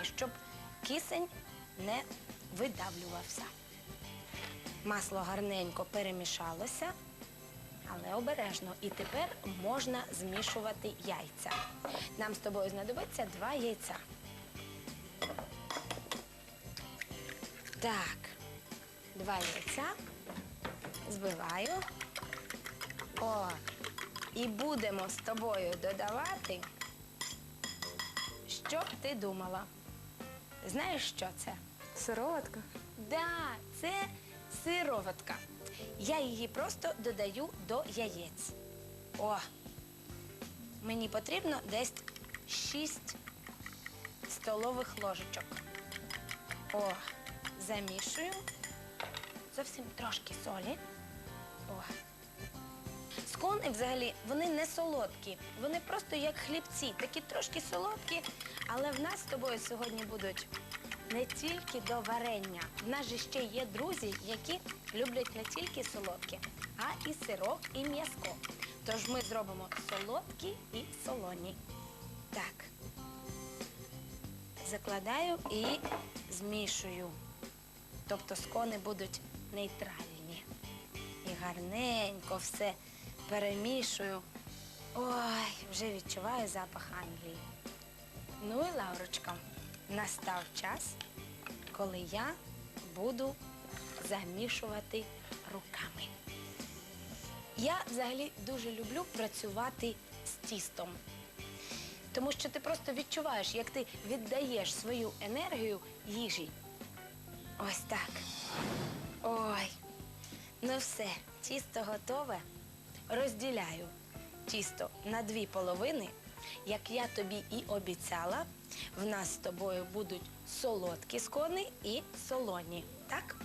формі, щоб кисень не видавлювався. Масло гарненько перемішалося, але обережно. І тепер можна змішувати яйця. Нам з тобою знадобиться два яйця. Так, два яйця. Збиваю. О, і будемо з тобою додавати. Що б ти думала? Знаєш, що це? Сироватка? Да, це сироватка. Я її просто додаю до яєць. О! Мені потрібно десь 6 столових ложечок. О, замішую. Зовсім трошки солі. О. Скони взагалі вони не солодкі, вони просто як хлібці, такі трошки солодкі, але в нас з тобою сьогодні будуть не тільки до варення. В нас же ще є друзі, які люблять не тільки солодкі, а і сирок, і м'язко. Тож ми зробимо солодкі і солоні. Так. Закладаю і змішую. Тобто скони будуть нейтральні. І гарненько все перемішую. Ой, вже відчуваю запах Англії. Ну і Лаврочка, настав час, коли я буду замішувати руками. Я взагалі дуже люблю працювати з тістом. Тому що ти просто відчуваєш, як ти віддаєш свою енергію їжі. Ось так. Ой. Ну все, тісто готове. Розділяю тісто на дві половини. Як я тобі і обіцяла, в нас з тобою будуть солодкі скони і солоні. Так?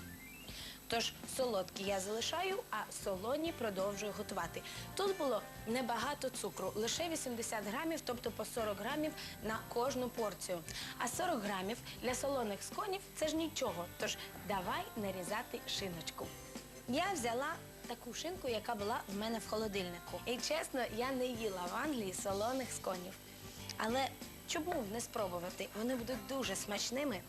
Тож солодкі я залишаю, а солоні продовжую готувати. Тут було небагато цукру, лише 80 грамів, тобто по 40 грамів на кожну порцію. А 40 грамів для солоних сконів це ж нічого. Тож давай нарізати шиночку. Я взяла таку шинку, яка була в мене в холодильнику. І чесно, я не їла в Англії солоних сконів. Але чому не спробувати? Вони будуть дуже смачними.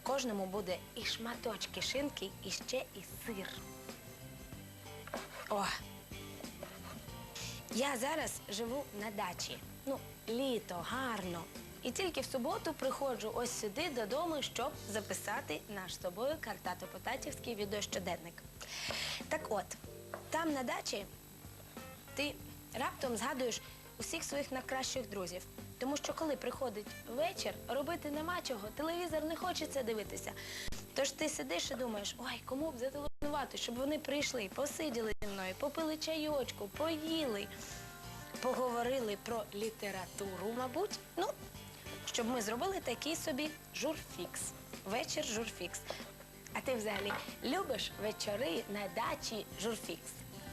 В кожному буде і шматочки шинки, і ще і сир. О! Я зараз живу на дачі. Ну, літо, гарно. І тільки в суботу приходжу ось сюди додому, щоб записати наш з тобою картато-потатівський відеощоденник. Так от, там на дачі ти раптом згадуєш усіх своїх найкращих друзів. Тому що коли приходить вечір, робити нема чого, телевізор не хочеться дивитися. Тож ти сидиш і думаєш, ой, кому б зателефонувати, щоб вони прийшли, посиділи зі мною, попили чайочку, поїли, поговорили про літературу, мабуть. Ну, щоб ми зробили такий собі журфікс. Вечір журфікс. А ти взагалі любиш вечори на дачі журфікс?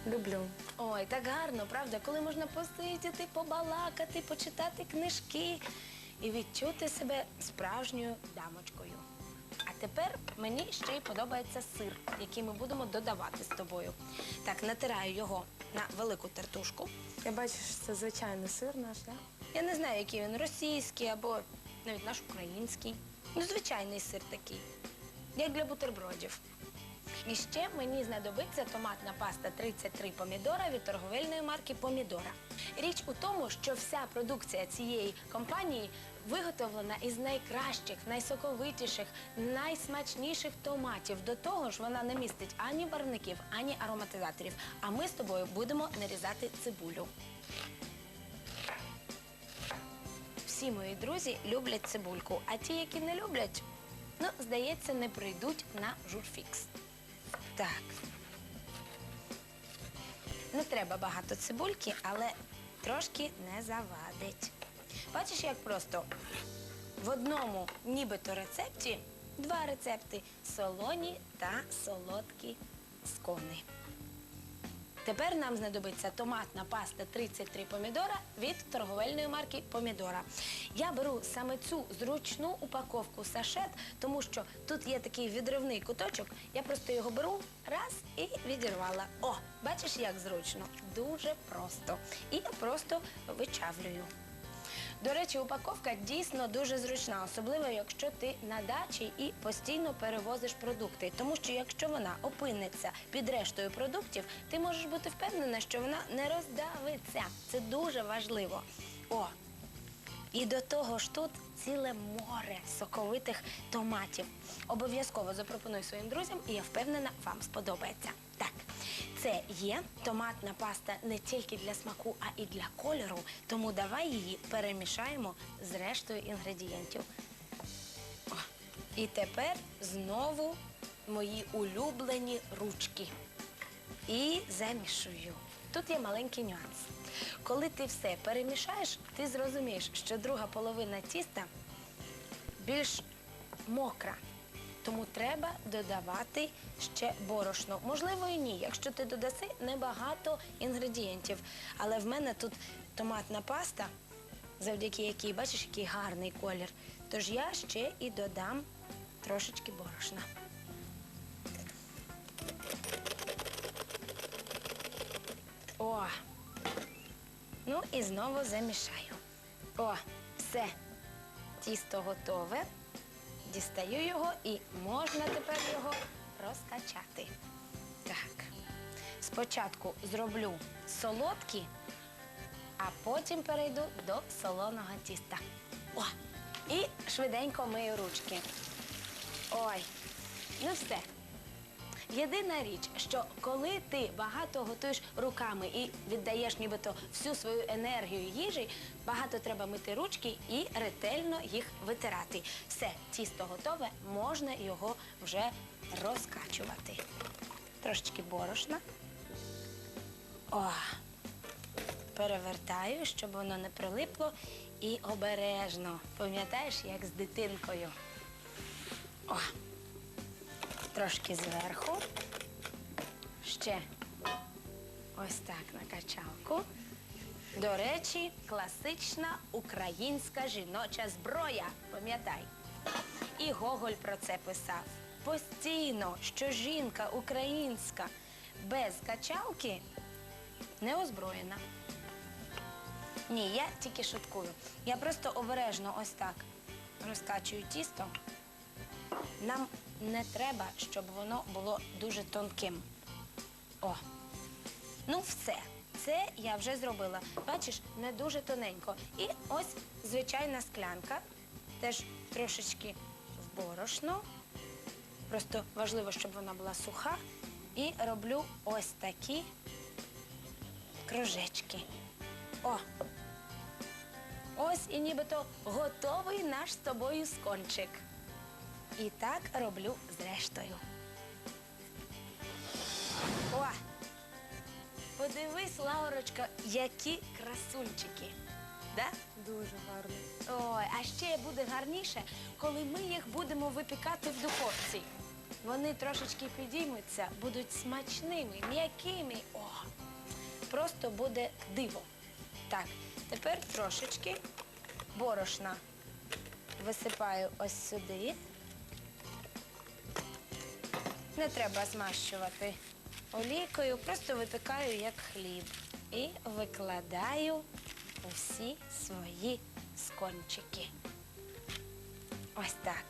Люблю. Ой, так гарно, правда, коли можна посидіти, побалакати, почитати книжки і відчути себе справжньою дамочкою. А тепер мені ще й подобається сир, який ми будемо додавати з тобою. Так, натираю його на велику тертушку. Я бачу, що це звичайний сир наш, так? Я не знаю, який він російський або навіть наш український. Ну, звичайний сир такий, як для бутербродів. І ще мені знадобиться томатна паста 33 помідора від торговельної марки Помідора. Річ у тому, що вся продукція цієї компанії виготовлена із найкращих, найсоковитіших, найсмачніших томатів. До того ж, вона не містить ані барвників, ані ароматизаторів. А ми з тобою будемо нарізати цибулю. Всі мої друзі люблять цибульку, а ті, які не люблять, ну, здається, не прийдуть на журфікс. Так. Не треба багато цибульки, але трошки не завадить. Бачиш, як просто в одному нібито рецепті два рецепти солоні та солодкі скони. Тепер нам знадобиться томатна паста 33 помідора від торговельної марки Помідора. Я беру саме цю зручну упаковку сашет, тому що тут є такий відривний куточок. Я просто його беру раз і відірвала. О, бачиш, як зручно? Дуже просто. І просто вичавлюю. До речі, упаковка дійсно дуже зручна, особливо якщо ти на дачі і постійно перевозиш продукти. Тому що якщо вона опиниться під рештою продуктів, ти можеш бути впевнена, що вона не роздавиться. Це дуже важливо. О, і до того ж тут ціле море соковитих томатів. Обов'язково запропоную своїм друзям, і я впевнена, вам сподобається. Так, це є томатна паста не тільки для смаку, а і для кольору. Тому давай її перемішаємо з рештою інгредієнтів. І тепер знову мої улюблені ручки. І замішую. Тут є маленький нюанс. Коли ти все перемішаєш, ти зрозумієш, що друга половина тіста більш мокра. Тому треба додавати ще борошно. Можливо, і ні, якщо ти додаси небагато інгредієнтів. Але в мене тут томатна паста, завдяки якій, бачиш, який гарний колір. Тож я ще і додам трошечки борошна. О! Ну і знову замішаю. О, все. Тісто готове. Дістаю його і можна тепер його розкачати. Так. Спочатку зроблю солодкі, а потім перейду до солоного тіста. І швиденько мию ручки. Ой, ну все. Єдина річ, що коли ти багато готуєш руками і віддаєш нібито всю свою енергію їжі, багато треба мити ручки і ретельно їх витирати. Все, тісто готове, можна його вже розкачувати. Трошечки борошна. О, перевертаю, щоб воно не прилипло. І обережно. Пам'ятаєш, як з дитинкою. О, трошки зверху. Ще ось так на качалку. До речі, класична українська жіноча зброя. Пам'ятай. І Гоголь про це писав. Постійно, що жінка українська без качалки не озброєна. Ні, я тільки шуткую. Я просто обережно ось так розкачую тісто. Нам не треба, щоб воно було дуже тонким. О. Ну, все. Це я вже зробила. Бачиш, не дуже тоненько. І ось звичайна склянка. Теж трошечки в борошно. Просто важливо, щоб вона була суха. І роблю ось такі кружечки. О! Ось і нібито готовий наш з тобою скончик. І так роблю зрештою. О! Подивись, Лаурочка, які красунчики. Да? Дуже гарно. Ой, а ще буде гарніше, коли ми їх будемо випікати в духовці. Вони трошечки підіймуться, будуть смачними, м'якими. О, просто буде диво. Так, тепер трошечки борошна висипаю ось сюди. Не треба змащувати олійкою, просто випікаю як хліб. І викладаю усі свої скончики. Ось так.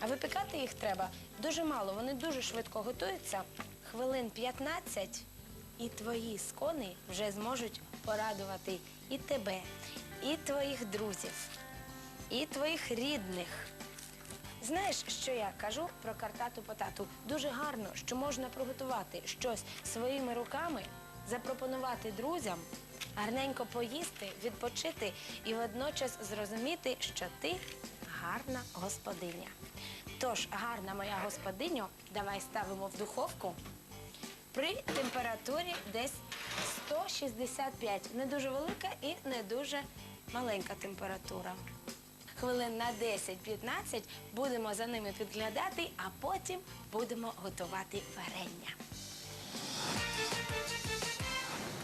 А випікати їх треба дуже мало, вони дуже швидко готуються. Хвилин 15, і твої скони вже зможуть порадувати і тебе, і твоїх друзів, і твоїх рідних. Знаєш, що я кажу про картату потату? Дуже гарно, що можна приготувати щось своїми руками, запропонувати друзям, гарненько поїсти, відпочити і водночас зрозуміти, що ти гарна господиня. Тож, гарна моя господиню, давай ставимо в духовку при температурі десь 165. Не дуже велика і не дуже маленька температура. Хвилин на 10-15 будемо за ними підглядати, а потім будемо готувати варення.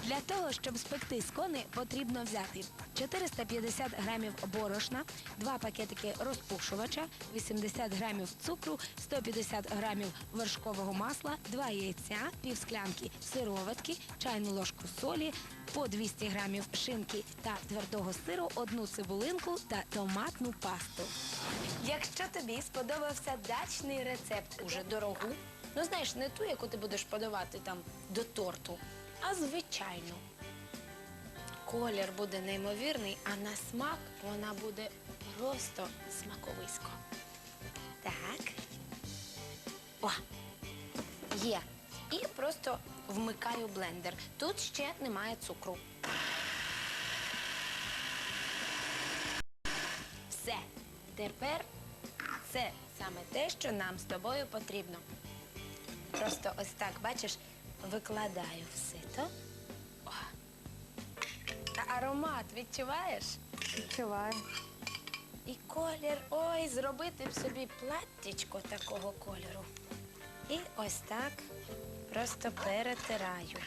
Для того, щоб спекти скони, потрібно взяти 450 грамів борошна, 2 пакетики розпушувача, 80 грамів цукру, 150 грамів вершкового масла, 2 яйця, пів склянки сироватки, чайну ложку солі, по 200 грамів шинки та твердого сиру, одну цибулинку та томатну пасту. Якщо тобі сподобався дачний рецепт, уже дорогу, ну знаєш, не ту, яку ти будеш подавати там до торту, а звичайну. Колір буде неймовірний, а на смак вона буде просто смаковисько. Так. О, є. І просто вмикаю блендер. Тут ще немає цукру. Все. Тепер це саме те, що нам з тобою потрібно. Просто ось так, бачиш, викладаю в сито. О. А аромат відчуваєш? Відчуваю. І колір, ой, зробити б собі платтячко такого кольору. І ось так просто перетираю.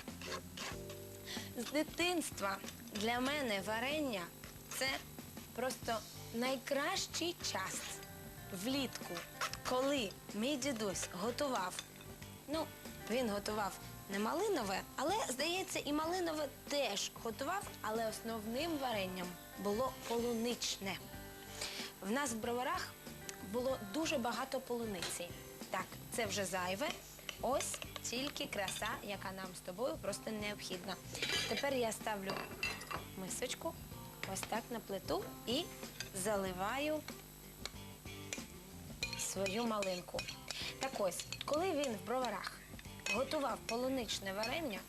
З дитинства для мене варення це просто найкращий час влітку, коли мій дідусь готував. Ну, він готував не малинове, але, здається, і малинове теж готував, але основним варенням було полуничне. В нас в броварах було дуже багато полуниці. Так, це вже зайве. Ось тільки краса, яка нам з тобою просто необхідна. Тепер я ставлю мисочку ось так на плиту і заливаю свою малинку. Так ось, коли він в броварах готував полуничне варення,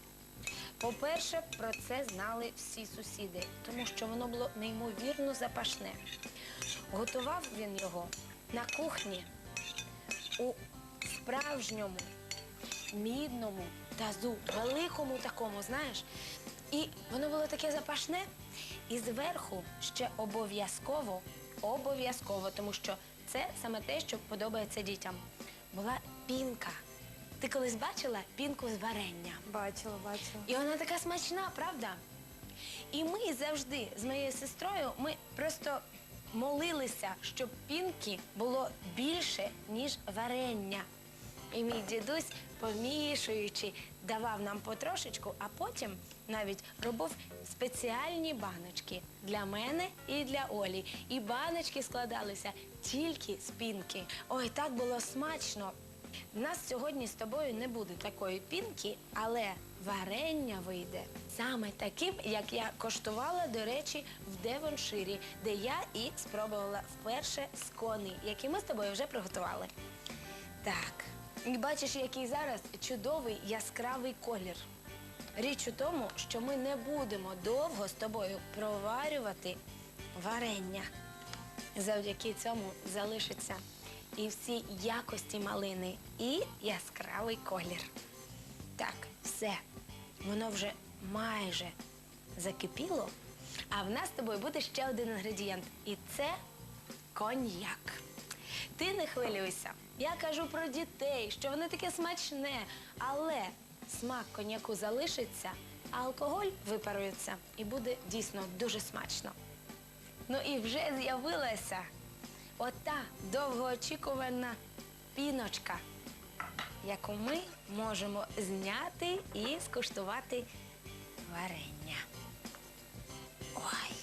по-перше, про це знали всі сусіди, тому що воно було неймовірно запашне. Готував він його на кухні у справжньому мідному тазу, великому такому, знаєш. І воно було таке запашне. І зверху ще обов'язково, обов'язково, тому що це саме те, що подобається дітям. Була пінка. Ти колись бачила пінку з варення? Бачила, бачила. І вона така смачна, правда? І ми завжди з моєю сестрою ми просто молилися, щоб пінки було більше, ніж варення. І мій дідусь, помішуючи, давав нам потрошечку, а потім навіть робив спеціальні баночки для мене і для Олі. І баночки складалися тільки з пінки. Ой, так було смачно. Нас сьогодні з тобою не буде такої пінки, але варення вийде саме таким, як я коштувала, до речі, в Девонширі, де я і спробувала вперше скони, які ми з тобою вже приготували. Так, і бачиш, який зараз чудовий яскравий колір. Річ у тому, що ми не будемо довго з тобою проварювати варення. Завдяки цьому залишиться і всі якості малини, і яскравий колір. Так, все, воно вже майже закипіло, а в нас з тобою буде ще один інгредієнт, і це коньяк. Ти не хвилюйся. Я кажу про дітей, що воно таке смачне, але смак коньяку залишиться, а алкоголь випарується і буде дійсно дуже смачно. Ну і вже з'явилася ота довгоочікувана піночка, яку ми можемо зняти і скуштувати варення. Ой.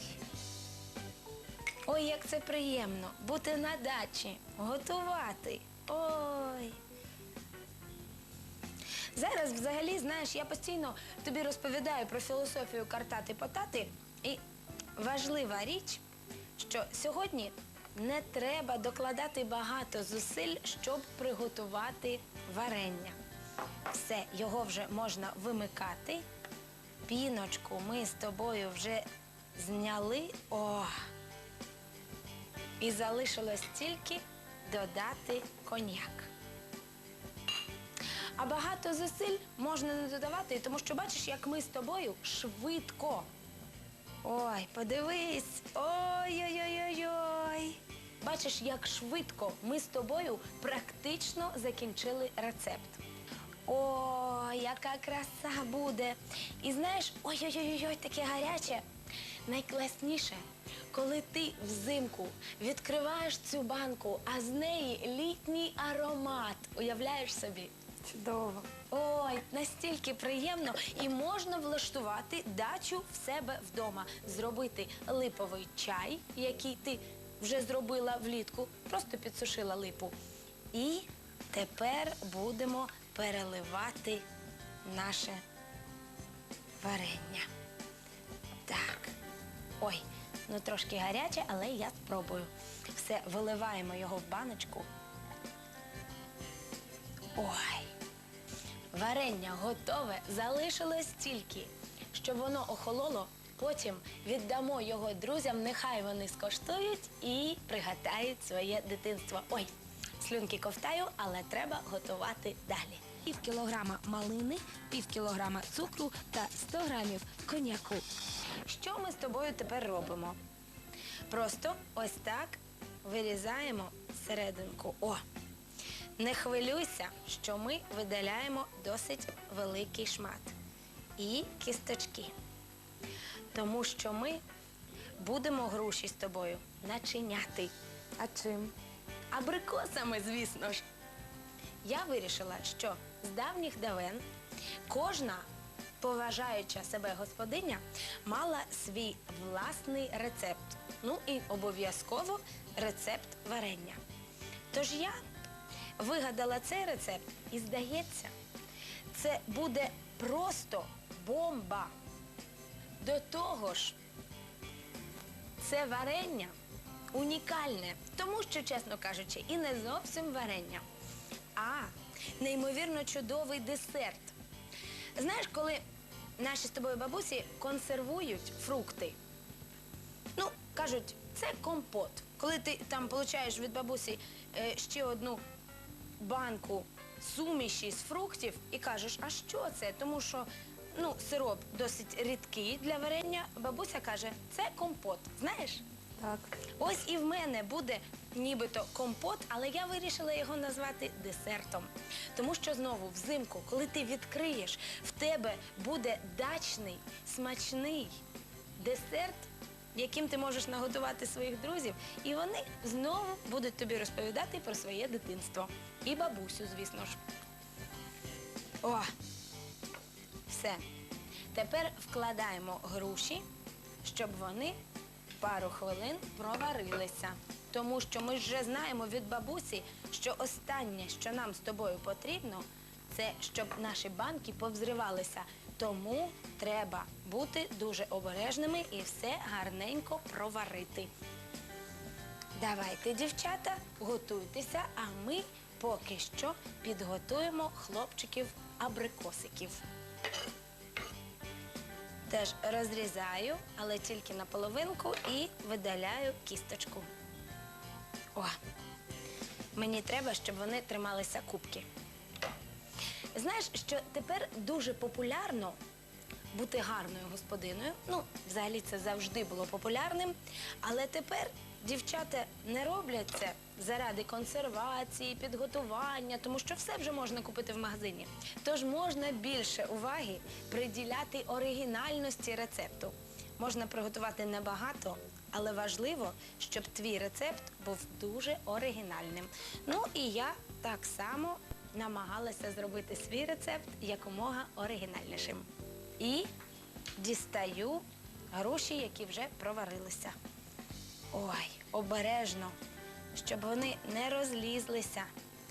Ой, як це приємно бути на дачі, готувати. Ой. Зараз взагалі, знаєш, я постійно тобі розповідаю про філософію картати-потати. І важлива річ, що сьогодні не треба докладати багато зусиль, щоб приготувати варення. Все, його вже можна вимикати. Піночку ми з тобою вже зняли. О! І залишилось тільки додати коньяк. А багато зусиль можна не додавати, тому що бачиш, як ми з тобою швидко. Ой, подивись. Ой-ой-ой-ой. Бачиш, як швидко ми з тобою практично закінчили рецепт. О, яка краса буде. І знаєш, ой-ой-ой, таке гаряче. найкласніше, коли ти взимку відкриваєш цю банку, а з неї літній аромат. Уявляєш собі? Чудово. Ой, настільки приємно і можна влаштувати дачу в себе вдома, зробити липовий чай, який ти вже зробила влітку, просто підсушила липу. І тепер будемо переливати наше варення. Так. Ой, ну трошки гаряче, але я спробую. Все, виливаємо його в баночку. Ой. Варення готове, залишилось тільки, щоб воно охололо. Потім віддамо його друзям, нехай вони скоштують і пригадають своє дитинство. Ой, слюнки ковтаю, але треба готувати далі. Пів кілограма малини, пів кілограма цукру та 100 грамів коньяку. Що ми з тобою тепер робимо? Просто ось так вирізаємо серединку. О! Не хвилюйся, що ми видаляємо досить великий шмат. І кісточки. Тому що ми будемо груші з тобою начиняти. А чим? Абрикосами, звісно ж. Я вирішила, що з давніх давен кожна поважаюча себе господиня мала свій власний рецепт. Ну і обов'язково рецепт варення. Тож я вигадала цей рецепт і здається, це буде просто бомба. До того ж, це варення унікальне, тому що, чесно кажучи, і не зовсім варення, а неймовірно чудовий десерт. Знаєш, коли наші з тобою бабусі консервують фрукти, ну, кажуть, це компот. Коли ти там получаєш від бабусі е, ще одну банку суміші з фруктів і кажеш, а що це? Тому що ну, сироп досить рідкий для варення. Бабуся каже, це компот. Знаєш? Так. Ось і в мене буде нібито компот, але я вирішила його назвати десертом. Тому що знову взимку, коли ти відкриєш, в тебе буде дачний, смачний десерт, яким ти можеш нагодувати своїх друзів, і вони знову будуть тобі розповідати про своє дитинство. І бабусю, звісно ж. О! Все. Тепер вкладаємо груші, щоб вони пару хвилин проварилися. Тому що ми вже знаємо від бабусі, що останнє, що нам з тобою потрібно, це щоб наші банки повзривалися. Тому треба бути дуже обережними і все гарненько проварити. Давайте, дівчата, готуйтеся, а ми поки що підготуємо хлопчиків абрикосиків. Теж розрізаю, але тільки на половинку і видаляю кісточку. О! Мені треба, щоб вони трималися кубки. Знаєш, що тепер дуже популярно бути гарною господиною. Ну, взагалі це завжди було популярним. Але тепер дівчата не роблять це заради консервації, підготування, тому що все вже можна купити в магазині. Тож можна більше уваги приділяти оригінальності рецепту. Можна приготувати небагато, але важливо, щоб твій рецепт був дуже оригінальним. Ну і я так само намагалася зробити свій рецепт якомога оригінальнішим. І дістаю груші, які вже проварилися. Ой, обережно, щоб вони не розлізлися,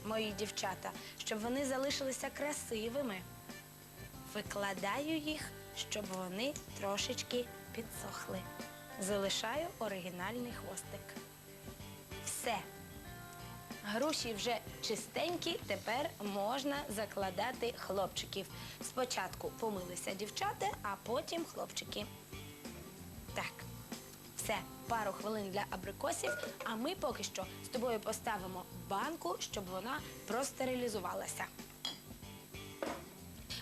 мої дівчата, щоб вони залишилися красивими. Викладаю їх, щоб вони трошечки підсохли. Залишаю оригінальний хвостик. Все. Груші вже чистенькі, тепер можна закладати хлопчиків. Спочатку помилися дівчата, а потім хлопчики. Все, пару хвилин для абрикосів, а ми поки що з тобою поставимо банку, щоб вона простерилізувалася.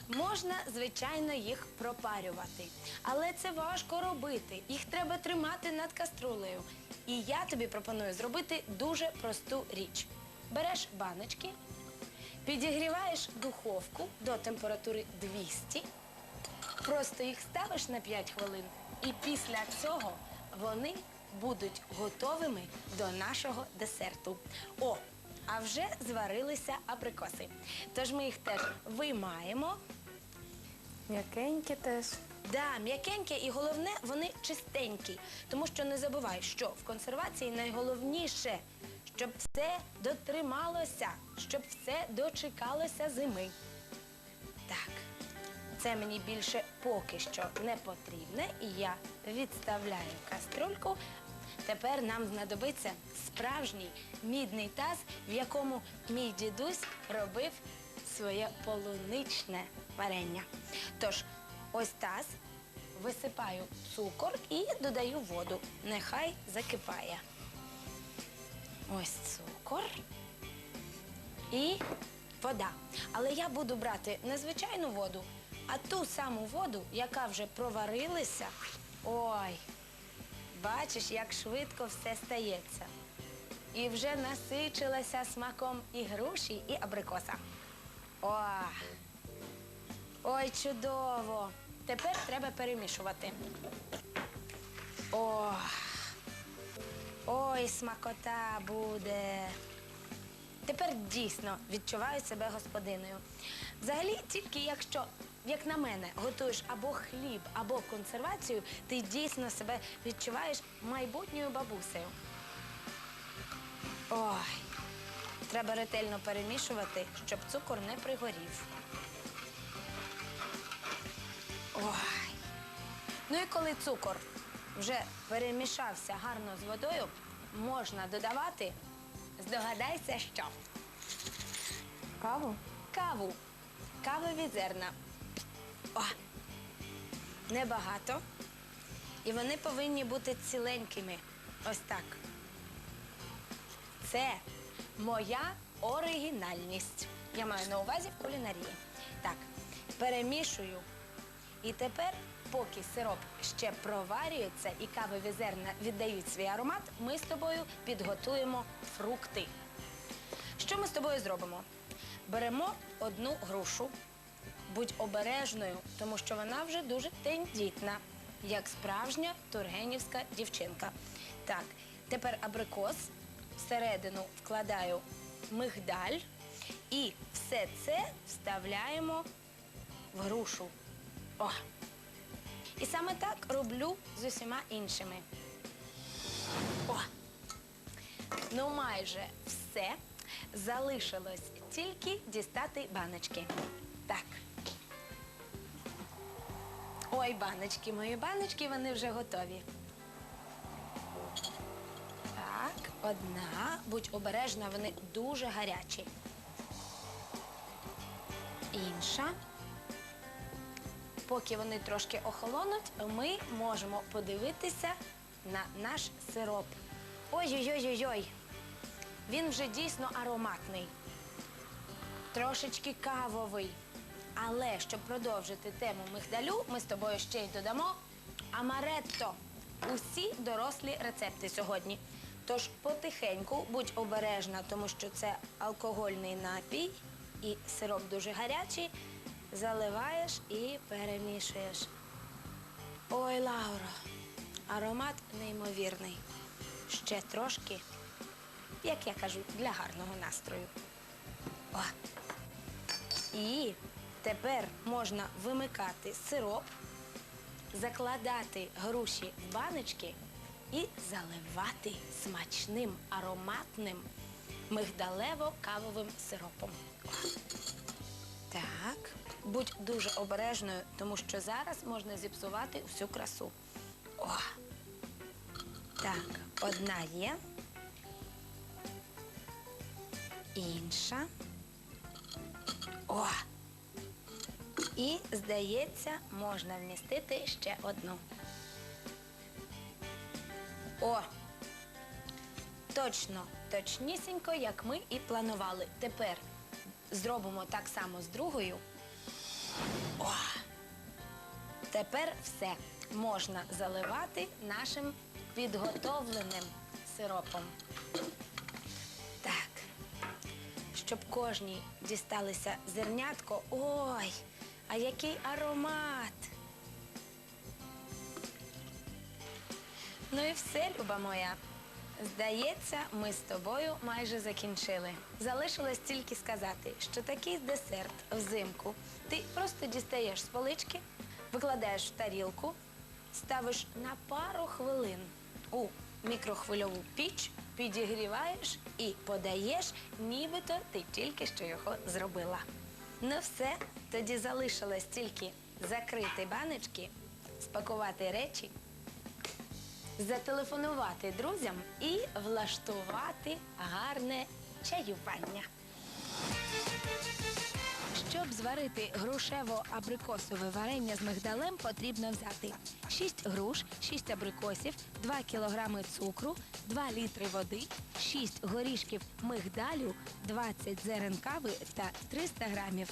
Можна, звичайно, їх пропарювати, але це важко робити. Їх треба тримати над каструлею. І я тобі пропоную зробити дуже просту річ. Береш баночки, підігріваєш духовку до температури 200, просто їх ставиш на 5 хвилин І після цього вони будуть готовими до нашого десерту. О, а вже зварилися абрикоси. Тож ми їх теж виймаємо. М'якенькі теж. Да, м'якенькі і головне, вони чистенькі. Тому що не забувай, що в консервації найголовніше, щоб все дотрималося, щоб все дочекалося зими. Так, це мені більше поки що не потрібне, і я відставляю каструльку. Тепер нам знадобиться справжній мідний таз, в якому мій дідусь робив своє полуничне варення. Тож, ось таз, висипаю цукор і додаю воду. Нехай закипає. Ось цукор і вода. Але я буду брати не звичайну воду, а ту саму воду, яка вже проварилася. Ой, бачиш, як швидко все стається. І вже насичилася смаком і груші, і абрикоса. О, ой, чудово! Тепер треба перемішувати. О, ой, смакота буде. Тепер дійсно відчуваю себе господиною. Взагалі, тільки якщо, як на мене, готуєш або хліб, або консервацію, ти дійсно себе відчуваєш майбутньою бабусею. Ой, треба ретельно перемішувати, щоб цукор не пригорів. Ой. Ну і коли цукор вже перемішався гарно з водою, можна додавати, здогадайся, що Каву? каву, кавові зерна. О, небагато. І вони повинні бути ціленькими. Ось так. Це моя оригінальність. Я маю на увазі в кулінарії. Так, перемішую. І тепер, поки сироп ще проварюється і кавові зерна віддають свій аромат, ми з тобою підготуємо фрукти. Що ми з тобою зробимо? Беремо одну грушу, будь обережною, тому що вона вже дуже тендітна, як справжня тургенівська дівчинка. Так, тепер абрикос, всередину вкладаю мигдаль і все це вставляємо в грушу. О! І саме так роблю з усіма іншими. О! Ну, майже все. Залишилось тільки дістати баночки. Ой, баночки, мої баночки, вони вже готові. Так, одна. Будь обережна, вони дуже гарячі. Інша. Поки вони трошки охолонуть, ми можемо подивитися на наш сироп. Ой-ой-ой-ой-ой. Він вже дійсно ароматний, трошечки кавовий. Але щоб продовжити тему мигдалю, ми з тобою ще й додамо амаретто. Усі дорослі рецепти сьогодні. Тож потихеньку будь обережна, тому що це алкогольний напій і сироп дуже гарячий. Заливаєш і перемішуєш. Ой, Лаура, аромат неймовірний. Ще трошки як я кажу, для гарного настрою. О. І тепер можна вимикати сироп, закладати груші в баночки і заливати смачним ароматним мигдалево-кавовим сиропом. Так, будь дуже обережною, тому що зараз можна зіпсувати всю красу. О! Так, одна є. інша. О! І, здається, можна вмістити ще одну. О! Точно, точнісінько, як ми і планували. Тепер зробимо так само з другою. О! Тепер все можна заливати нашим підготовленим сиропом. Так щоб кожній дісталися зернятко. Ой, а який аромат! Ну і все, люба моя. Здається, ми з тобою майже закінчили. Залишилось тільки сказати, що такий десерт взимку ти просто дістаєш з полички, викладаєш в тарілку, ставиш на пару хвилин у мікрохвильову піч, підігріваєш і подаєш, нібито ти тільки що його зробила. Ну все, тоді залишилось тільки закрити баночки, спакувати речі зателефонувати друзям і влаштувати гарне чаювання. Щоб зварити грушево-абрикосове варення з мигдалем, потрібно взяти 6 груш, 6 абрикосів, 2 кілограми цукру, 2 літри води, 6 горішків мигдалю, 20 зерен кави та 300 грамів